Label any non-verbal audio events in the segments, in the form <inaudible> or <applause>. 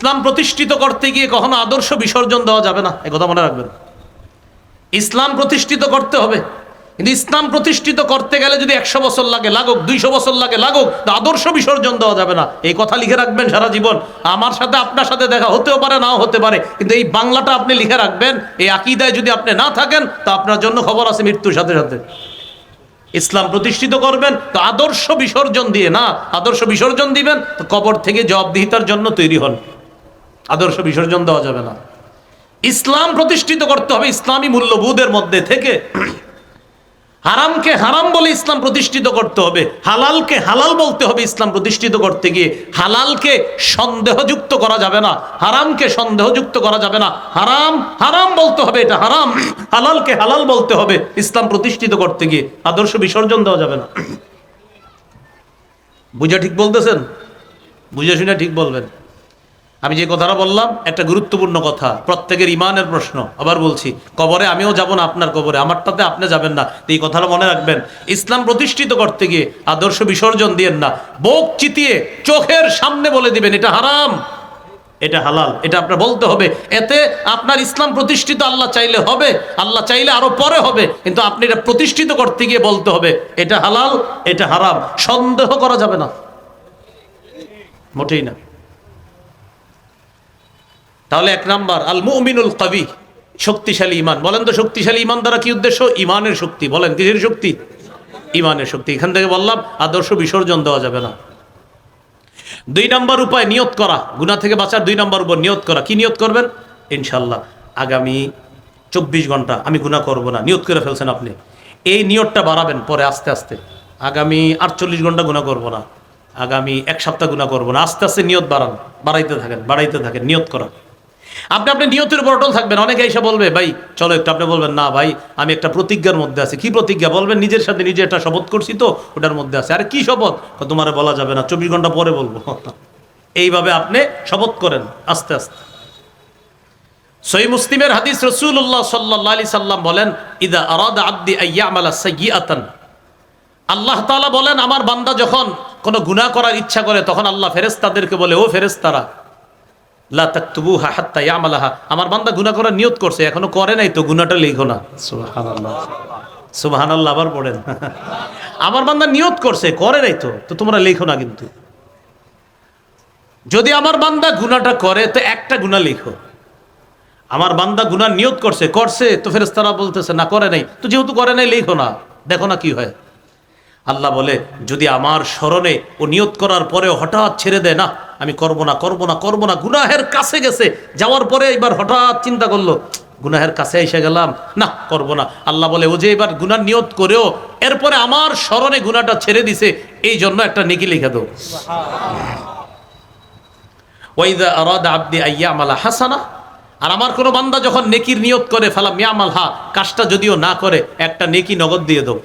ইসলাম প্রতিষ্ঠিত করতে গিয়ে কখনো আদর্শ বিসর্জন দেওয়া যাবে না। কথা মনে রাখবেন। ইসলাম প্রতিষ্ঠিত করতে হবে। কিন্তু ইসলাম প্রতিষ্ঠিত করতে গেলে যদি একশো বছর লাগে, লাগুক, দুইশো বছর লাগে, লাগুক, তো আদর্শ বিসর্জন দেওয়া যাবে না। এই কথা লিখে রাখবেন সারা জীবন। আমার সাথে, আপনার সাথে দেখা হতেও পারে, নাও হতে পারে। কিন্তু এই বাংলাটা আপনি লিখে রাখবেন, এই আকিদায় যদি আপনি না থাকেন, তো আপনার জন্য খবর আছে মৃত্যুর সাথে সাথে। ইসলাম প্রতিষ্ঠিত করবেন, তো আদর্শ বিসর্জন দিয়ে না, আদর্শ বিসর্জন দিবেন, তো কবর থেকে জবাবদিহিতার জন্য তৈরি হন। আদর্শ বিসর্জন দেওয়া যাবে না। ইসলাম প্রতিষ্ঠিত করতে হবে ইসলামী মূল্যবোধের মধ্যে থেকে। হারামকে হারাম বলে ইসলাম প্রতিষ্ঠিত করতে হবে। হালালকে হালাল বলতে হবে ইসলাম প্রতিষ্ঠিত করতে গিয়ে। হালালকে সন্দেহযুক্ত করা যাবে না। হারামকে সন্দেহযুক্ত করা যাবে না। হারাম হারাম বলতে হবে এটা হারাম। হালালকে হালাল বলতে হবে ইসলাম প্রতিষ্ঠিত করতে গিয়ে। আদর্শ বিসর্জন দেওয়া যাবে না। বুঝা ঠিক বলতেছেন? বুঝে শুনে ঠিক বলবেন। আমি যে কথাটা বললাম, একটা গুরুত্বপূর্ণ কথা, প্রত্যেকের ইমানের প্রশ্ন। আবার বলছি, কবরে আমিও যাব না আপনার কবরে, আমারটাতে আপনি যাবেন না। এই কথাটা মনে রাখবেন, ইসলাম প্রতিষ্ঠিত করতে গিয়ে আদর্শ বিসর্জন দিয়েন না, বোক চিতিয়ে চোখের সামনে বলে দিবেন, এটা হারাম। এটা হালাল, এটা আপনার বলতে হবে। এতে আপনার ইসলাম প্রতিষ্ঠিত, আল্লাহ চাইলে হবে, আল্লাহ চাইলে আরও পরে হবে, কিন্তু আপনি এটা প্রতিষ্ঠিত করতে গিয়ে বলতে হবে, এটা হালাল, এটা হারাম। সন্দেহ করা যাবে না। মোটেই না। তাহলে এক নাম্বার আল মুমিনুল কবি, শক্তিশালী ইমান বলেন তো শক্তিশালী ইমান দ্বারা কি উদ্দেশ্য? ইমানের শক্তি। বলেন, কিসের শক্তি? ইমানের শক্তি। এখান থেকে বললাম, আদর্শ বিসর্জন দেওয়া যাবে না। দুই নাম্বার উপায়, নিয়ত করা। গুণা থেকে বাঁচার দুই নাম্বার উপর নিয়ত করা। কি নিয়ত করবেন? ইনশাল্লাহ আগামী চব্বিশ ঘণ্টা আমি গুণা করব না। নিয়ত করে ফেলছেন আপনি। এই নিয়তটা বাড়াবেন পরে আস্তে আস্তে। আগামী আটচল্লিশ ঘণ্টা গুণা করব না। আগামী এক সপ্তাহ গুণা করব না। আস্তে আস্তে নিয়ত বাড়ান। বাড়াইতে থাকেন বাড়াইতে থাকেন, নিয়ত করা। আপনি আপনি নিয়তের উপর অটল থাকবেন। অনেকে এসে বলবে, ভাই, চলো একটু আপনি বলবেন, না, ভাই, আমি একটা প্রতিজ্ঞার মধ্যে আছি। কি প্রতিজ্ঞা? বলবেন, নিজের সাথে নিজে একটা শপথ করছি তো, ওটার মধ্যে আছে। আরে, কি শপথ? তোমার বলা যাবে না, চব্বিশ ঘণ্টা পরে বলব। <laughs> এইভাবে আপনি শপথ করেন, আস্তে আস্তে। সই মুসলিমের হাদিস রসুল্লাহ সাল্লাহ আলি সাল্লাম বলেন, ইদা আরাদ আব্দি আয়ামালা সাইয়াতান আল্লাহ তাআলা বলেন, আমার বান্দা যখন কোনো গুনাহ করার ইচ্ছা করে, তখন আল্লাহ ফেরেশতাদেরকে বলে, ও ফেরেশতারা হাত্তা ইয়ামালাহা। আমার বান্দা করার নিয়ত করছে, এখনও করে নাই তো লিখো না। আবার পড়েন। <laughs> আমার বান্দা নিয়ত করছে, করে নাই তো তো তোমরা লিখো না কিন্তু। যদি আমার বান্দা গুনাহটা করে, তো একটা গুনাহ লিখো। আমার বান্দা গুনাহ নিয়ত করছে করছে, তো ফেরেশতারা বলতেছে, না, করে নাই। তো যেহেতু করে নাই, লিখো না। দেখো না কি হয়। আল্লাহ বলে, যদি আমার স্মরণে ও নিয়ত করার পরে হঠাৎ ছেড়ে দেয়, না আমি করব না করব না করব না। গুনাহের কাছে গেছে। যাওয়ার পরে এবার হঠাৎ চিন্তা করল, গুনাহের কাছে এসে গেলাম। না, করব না। আল্লাহ বলে, ও যে এবার গুনার নিয়ত করেও, এরপরে আমার স্মরণে গুনাটা ছেড়ে দিছে, এই জন্য একটা নেকি লিখে আরাদা আব্দি আইয়ামালা হাসানা। আর আমার কোনো বান্দা যখন নেকির নিয়ত করে ফেলা মিয়ামাল হা কাজটা যদিও না করে, একটা নেকি নগদ দিয়ে দাও।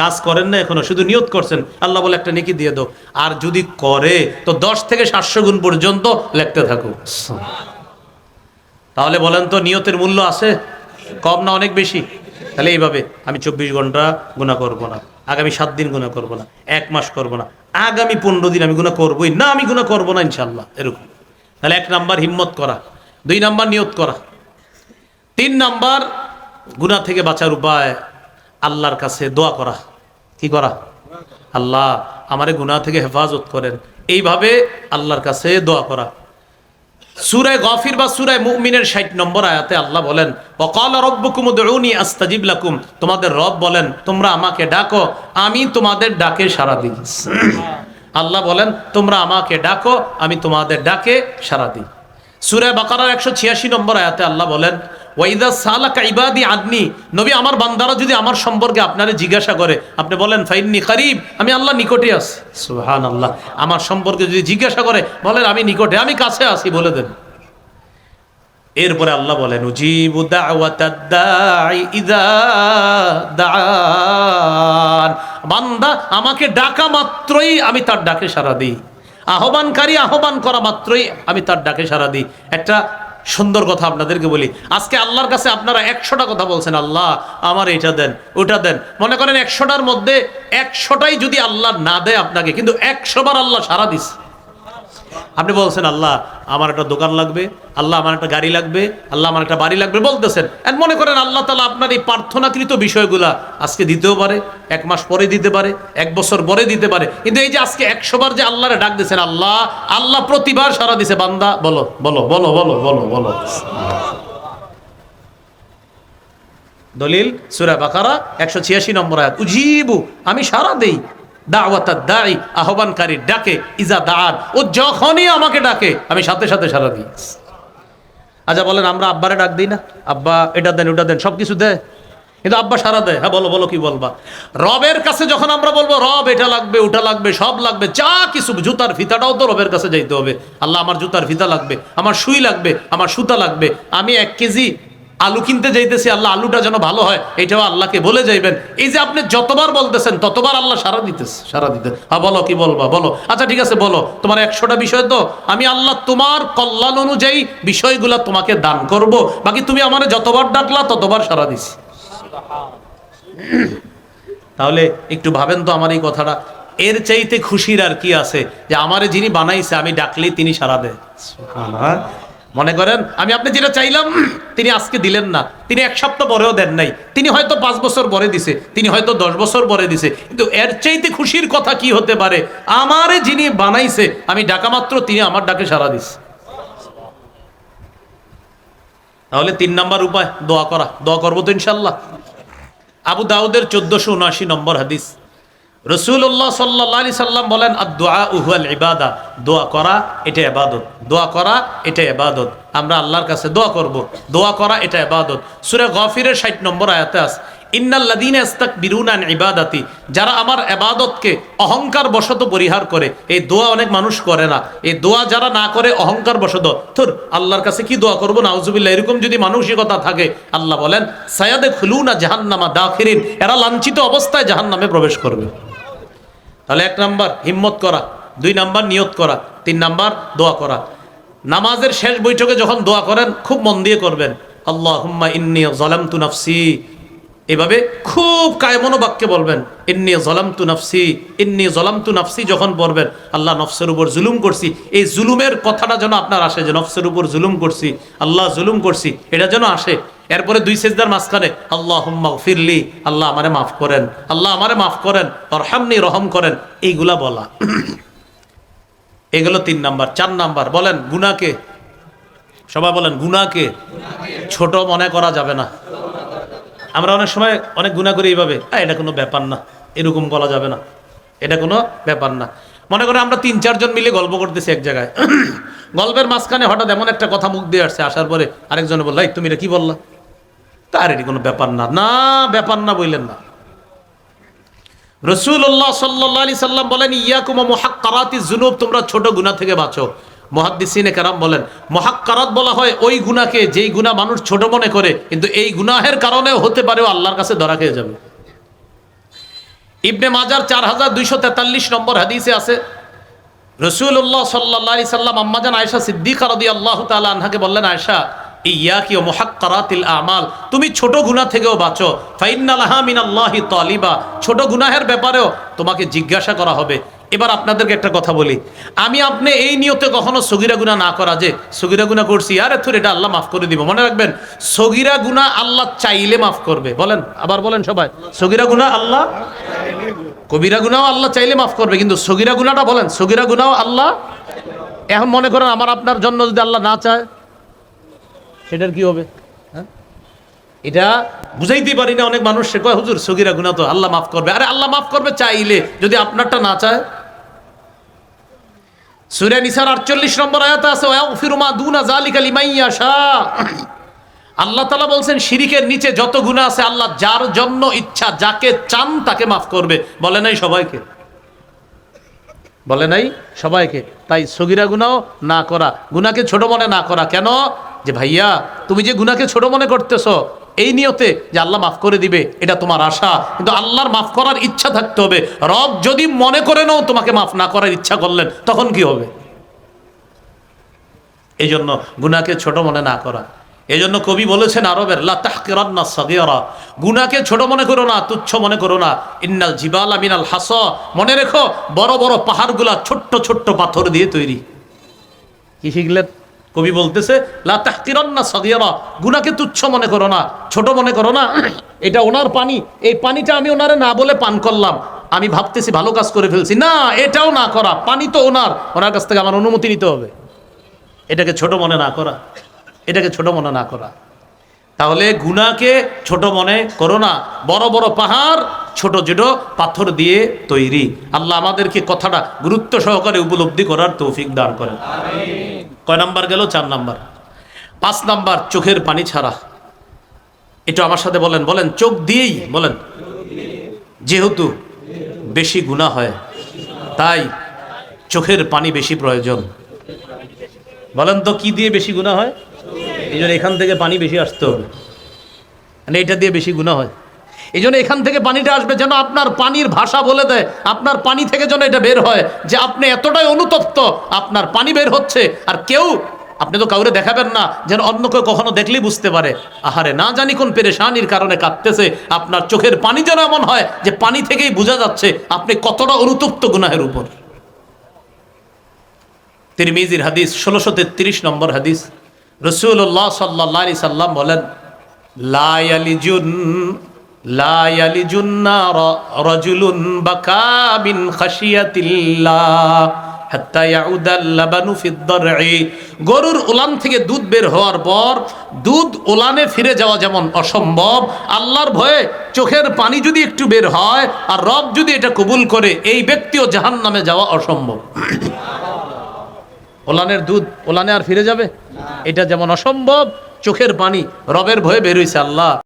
কাজ করেন না এখনও, শুধু নিয়ত করছেন, আল্লাহ বলে একটা নেকি দিয়ে দাও। আর যদি করে, তো দশ থেকে সাতশো গুণ পর্যন্ত লেখতে থাকো তাহলে বলেন তো নিয়তের মূল্য আছে? কম না অনেক বেশি? তাহলে এইভাবে, আমি চব্বিশ ঘণ্টা গুণা করব না, আগামী সাত দিন গুণা করব না, এক মাস করব না, আগামী পনেরো দিন আমি গুণা করবোই, না আমি গুণা করব না ইনশাল্লাহ এরকম। তাহলে এক নাম্বার হিম্মত করা, দুই নাম্বার নিয়ত করা, তিন নাম্বার গুণা থেকে বাঁচার উপায় আল্লাহর কাছে দোয়া করা। কি করা? আল্লাহ আমারে গুনাহ থেকে হেফাজত করেন। এইভাবে আল্লাহর কাছে দোয়া করা। সুরায় গফির বা সুরায় মুমিনের ষাট নম্বর আয়াতে আল্লাহ বলেন অকাল রব্বকুম উদউনি আস্তাজিব লাকুম। তোমাদের রব বলেন, তোমরা আমাকে ডাকো, আমি তোমাদের ডাকে সাড়া দিই। আল্লাহ বলেন, তোমরা আমাকে ডাকো, আমি তোমাদের ডাকে সাড়া দিই। সুরায় বাকারার একশো ছিয়াশি নম্বর আয়াতে আল্লাহ বলেন, ওয়াইদা সালাকা ইবাদি আদনি নবী আমার বান্দারা যদি আমার সম্পর্কে আপনারে জিজ্ঞাসা করে, আপনি বলেন, ফাইননি কারিব আমি আল্লাহ নিকটে আছি। সুহান আল্লাহ আমার সম্পর্কে যদি জিজ্ঞাসা করে, বলেন, আমি নিকটে, আমি কাছে আছি বলে দেন। এরপরে আল্লাহ বলেন বান্দা আমাকে ডাকা মাত্রই আমি তার ডাকে সাড়া দিই। আহ্বানকারী আহ্বান করা মাত্রই আমি তার ডাকে সারা দিই। একটা সুন্দর কথা আপনাদেরকে বলি। আজকে আল্লাহর কাছে আপনারা একশোটা কথা বলছেন, আল্লাহ, আমার এটা দেন, ওটা দেন। মনে করেন একশোটার মধ্যে একশোটাই যদি আল্লাহ না দেয় আপনাকে, কিন্তু একশোবার আল্লাহ সারা দিস আপনি বলছেন, আল্লাহ, আমার একটা দোকান লাগবে, আল্লাহ, আমার একটা গাড়ি লাগবে, আল্লাহ, আমার একটা বাড়ি লাগবে। বলতেছেন। আর মনে করেন, আল্লাহ তালা আপনার এই প্রার্থনাকৃত বিষয়গুলা আজকে দিতেও পারে, এক মাস পরে দিতে পারে, এক বছর পরে দিতে পারে। কিন্তু এই যে আজকে একশো বার যে আল্লাহরে ডাক দিয়েছেন, আল্লাহ আল্লাহ প্রতিবার সারা দিছে। বান্দা, বলো বলো বলো বলো বলো বলো। দলিল, সুরা বাকারা, একশো ছিয়াশি নম্বর আয়াত। উজিবু, আমি সারা দেই। দাওয়াতার দাই আহ্বানকারী ডাকে, ইজা দাঁত ও যখনই আমাকে ডাকে, আমি সাথে সাথে সারা দিই। আচ্ছা বলেন, আমরা আব্বারে ডাক দিই না? আব্বা, এটা দেন, ওটা দেন সব কিছু দেয়। কিন্তু আব্বা সারা দেয় হ্যাঁ বলো বলো, কি বলবা? রবের কাছে যখন আমরা বলব, রব, এটা লাগবে, ওটা লাগবে, সব লাগবে, যা কিছু, জুতার ফিতাটাও তো রবের কাছে যাইতে হবে। আল্লাহ, আমার জুতার ফিতা লাগবে, আমার সুই লাগবে, আমার সুতা লাগবে, আমি এক কেজি আলু কিনতে যাইতেছি, আল্লাহ আলুটা যেন ভালো হয়, এটাও আল্লাহকে বলে যাইবেন। এই যে আপনি যতবার বলতেছেন, ততবার আল্লাহ সারা দিতেছে। সারা দিতে হ্যাঁ বলো কি বলবা, বলো। আচ্ছা ঠিক আছে, বলো। তোমার একশোটা বিষয় তো? আমি আল্লাহ তোমার কল্যাণ অনুযায়ী বিষয়গুলো তোমাকে দান করব। বাকি তুমি আমার যতবার ডাকলা, ততবার সারা দিছি। তাহলে একটু ভাবেন তো আমার এই কথাটা। এর চাইতে খুশির আর কি আছে? যে আমারে যিনি বানাইছে, আমি ডাকলেই তিনি সারা দেয়। মনে করেন, আমি আপনি যেটা চাইলাম, তিনি আজকে দিলেন না। তিনি এক সপ্তাহ পরেও দেন নাই। তিনি হয়তো পাঁচ বছর পরে দিছে, তিনি হয়তো দশ বছর পরে দিছে। কিন্তু এর চাইতে খুশির কথা কি হতে পারে? আমারে যিনি বানাইছে, আমি ডাকা মাত্র তিনি আমার ডাকে সারা দিছে। তাহলে তিন নাম্বার উপায়, দোয়া করা। দোয়া করব তো ইনশাল্লাহ। আবু দাউদের চোদ্দশো উনআশি নম্বর হাদিস। রসুল্লাহ সাল্লাহ সাল্লাম বলেন আর দোয়া উহুয়াল ইবাদা। দোয়া করা, এটা এবাদত দোয়া করা, এটা এবাদত আমরা আল্লাহর কাছে দোয়া করব। দোয়া করা, এটা এবাদত সুরে গফিরের ষাট নম্বর আয়াতে আস ইন্নাল্লাদিন ইস্তাক বিরুনান ইবাদাতি। যারা আমার এবাদতকে অহংকার বশত পরিহার করে, এই দোয়া অনেক মানুষ করে না। এই দোয়া যারা না করে অহংকার বশত থুর, আল্লাহর কাছে কি দোয়া করব? নাউজুবিল্লাহ, এরকম যদি মানসিকতা থাকে, আল্লাহ বলেন সায়াদে খুলুনা জাহান্নামা দাখিরিন। এরা লাঞ্ছিত অবস্থায় জাহান্নামে প্রবেশ করবে। তাহলে এক নাম্বার হিম্মত করা, দুই নাম্বার নিয়ত করা, তিন নাম্বার দোয়া করা। নামাজের শেষ বৈঠকে যখন দোয়া করেন, খুব মন দিয়ে করবেন আল্লাহ হুম্মা ইন্নি জলাম তু নাফসি। এভাবে খুব কায়মনো বাক্যে বলবেন, ইন্নি জলাম তু নাফসি। ইন্নি জলাম তু নাফসি যখন পড়বেন আল্লাহ নফসের উপর জুলুম করছি। এই জুলুমের কথাটা যেন আপনার আসে যে, নফসের উপর জুলুম করছি, আল্লাহ জুলুম করছি। এটা যেন আসে। এরপরে দুই সেজদার মাঝখানে আল্লাহ ফিরলি আল্লাহ আমারে মাফ করেন আল্লাহ আমারে মাফ করেন রহামনি রহম করেন। এইগুলা বলা। এগুলো তিন নাম্বার চার নাম্বার বলেন গুনাকে সবাই বলেন গুনাকে ছোট মনে করা যাবে না। আমরা অনেক সময় অনেক গুণা করি এইভাবে "আ, এটা কোনো ব্যাপার না এরকম বলা যাবে না এটা কোনো ব্যাপার না। মনে করে আমরা তিন চারজন মিলে গল্প করতেছি এক জায়গায়। গল্পের মাঝখানে হঠাৎ এমন একটা কথা মুখ দিয়ে আসছে আসার পরে আরেকজনে বলল "এই, তুমি এটা কি বললা? তার এটি কোনো ব্যাপার না। না, ব্যাপার না বললেন না। রসুল্লাহ সাল্লাহ আলি সাল্লাম বলেন, ইয়াকুমা মোহাক্কারাতি জুনুব তোমরা ছোট গুণা থেকে বাঁচো। মহাদ্দিসিনে কারাম বলেন, মহাক্কারাত বলা হয় ওই গুণাকে যেই গুণা মানুষ ছোট মনে করে, কিন্তু এই গুনাহের কারণেও হতে পারে আল্লাহর কাছে ধরা খেয়ে যাবে। ইবনে মাজার চার হাজার দুইশো তেতাল্লিশ নম্বর হাদিসে আছে রসুল্লাহ সাল্লাহ সাল্লাম আম্মাজান আয়সা সিদ্দিকা রদি আল্লাহ তালা আনহাকে বললেন আয়সা ইয়া কি মোহাক্কারাতিল আমাল, তুমি ছোট গুনাহ থেকেও বাঁচো। ফাইন্নালাহা মিনাল্লাহি তালিবা, ছোট গুনাহের ব্যাপারেও তোমাকে জিজ্ঞাসা করা হবে। এবার আপনাদেরকে একটা কথা বলি। আমি আপনি এই নিয়তে কখনো সগিরা গুনাহ না করা যে, সগিরা গুনাহ করছি, আরে থুর, এটা আল্লাহ মাফ করে দিব। মনে রাখবেন, সগিরা গুনাহ আল্লাহ চাইলে মাফ করবে। বলেন, আবার বলেন সবাই, সগিরা গুনাহ আল্লাহ, কবিরা গুনাও আল্লাহ চাইলে মাফ করবে, কিন্তু সগিরা গুনাটা বলেন, সগিরা গুনাও আল্লাহ, এখন মনে করেন আমার আপনার জন্য যদি আল্লাহ না চায় সেটার কি হবে? হ্যাঁ? এটা বুঝাইতে পারি না, অনেক মানুষ সে কয়, হুজুর, সগিরা গুনা তো, আল্লাহ মাফ করবে। আরে, আল্লাহ মাফ করবে চাইলে, যদি আপনারটা না চায়। সুরে নিসার আটচল্লিশ নম্বর আয়াত আছে, ওয়াগফিরু মা দুনা যালিকা লিমান ইয়াশা। আল্লাহ তালা বলছেন, শিরিকের নিচে যত গুণা আছে, আল্লাহ যার জন্য ইচ্ছা, যাকে চান, তাকে মাফ করবে। বলে নাই সবাইকে? বলে নাই সবাইকে? তাই সগিরা গুনাও না করা। গুনাকে ছোট মনে না করা। কেন? যে ভাইয়া, তুমি যে গুনাকে ছোট মনে করতেছো, এই নিয়তে যে আল্লাহ মাফ করে দিবে, এটা তোমার আশা। কিন্তু আল্লাহর মাফ করার ইচ্ছা থাকতে হবে। রব যদি মনে করে নাও তোমাকে মাফ না করার ইচ্ছা করলেন, তখন কি হবে? এই জন্য গুনাকে ছোট মনে না করা। এই জন্য কবি বলেছেন আরবের গুনাকে ছোট মনে করো না, তুচ্ছ মনে করো না। ইন্নাল জিবাল আমিনাল হাস। মনে রেখো, বড় বড় পাহাড়গুলা ছোট্ট ছোট্ট পাথর দিয়ে তৈরি। কি শিখলেন? কবি বলতেছে গুনাহকে তুচ্ছ মনে করো না, ছোট মনে করো না। <clears throat> এটা ওনার পানি, এই পানিটা আমি ওনারে না বলে পান করলাম। আমি ভাবতেছি ভালো কাজ করে ফেলছি। না, এটাও না করা, পানি তো ওনার। ওনার কাছ থেকে আমার অনুমতি নিতে হবে। এটাকে ছোট মনে না করা। এটাকে ছোট মনে না করা। তাহলে গুনাকে ছোট মনে করো না। বড় বড় পাহাড়, ছোট ছোট পাথর দিয়ে তৈরি। আল্লাহ আমাদেরকে কথাটা গুরুত্ব সহকারে উপলব্ধি করার তৌফিক দান করেন। কয় নাম্বার গেল? চার নাম্বার। পাঁচ নাম্বার, চোখের পানি ছাড়া। এটা আমার সাথে বলেন বলেন, চোখ দিয়েই বলেন। যেহেতু বেশি গুণা হয়, তাই চোখের পানি বেশি প্রয়োজন। বলেন তো, কি দিয়ে বেশি গুণা হয়? এই জন্য এখান থেকে পানি বেশি আসতে হবে। মানে এটা দিয়ে বেশি গুণা হয়। এই জন্য এখান থেকে পানিটা আসবে যেন আপনার পানির ভাষা বলে দেয়। আপনার পানি থেকে যেন এটা বের হয় যে আপনি এতটাই অনুতপ্ত, আপনার পানি বের হচ্ছে। আর কেউ, আপনি তো কাউরে দেখাবেন না, যেন অন্য কেউ কখনো দেখলেই বুঝতে পারে। আহারে, না জানি কোন পেরেশানির কারণে কাঁদতেছে, আপনার চোখের পানি যেন এমন হয় যে পানি থেকেই বোঝা যাচ্ছে আপনি কতটা অনুতপ্ত গুনাহের উপর। তিরমিজির হাদিস, ষোলোশো তেত্রিশ নম্বর হাদিস। রসুল্লাহ সাল্লাহ সাল্লাম বলেন লায়ালিজুন্না রজুলুন গরুর উলান থেকে দুধ বের হওয়ার পর দুধ উলানে ফিরে যাওয়া যেমন অসম্ভব, আল্লাহর ভয়ে চোখের পানি যদি একটু বের হয় আর রব যদি এটা কবুল করে, এই ব্যক্তিও জাহান্নামে যাওয়া অসম্ভব। ওলানের দুধ ওলানে আর ফিরে যাবে? এটা যেমন অসম্ভব, চোখের পানি রবের ভয়ে বের হয়েছে আল্লাহ।